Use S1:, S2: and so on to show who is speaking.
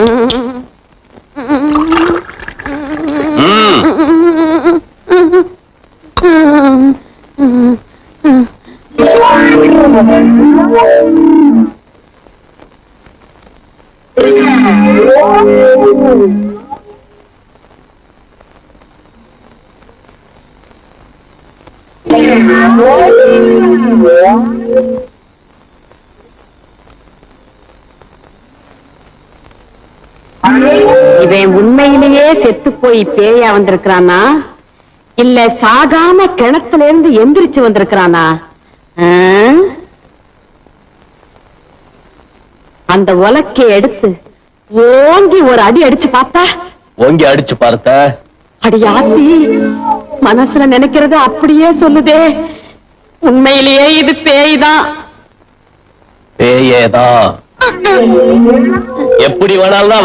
S1: Oh, my God.
S2: இவன் உண்மையிலேயே செத்து போய் பேயா வந்திருக்கிறானா? இல்ல சாகாம கிணத்துல இருந்து எந்திரிச்சு வந்திருக்கிறானா? அந்த உலக்கை எடுத்து ஓங்கி ஒரு அடி அடிச்சு பார்த்தா
S1: ஓங்கி அடிச்சு பார்த்த?
S2: அடி ஆத்தி மனசுல நினைக்கிறது அப்படியே சொல்லுதே. உண்மையிலேயே இது பேய்தான்.
S1: பேயேதான். எப்படி வேணாலும்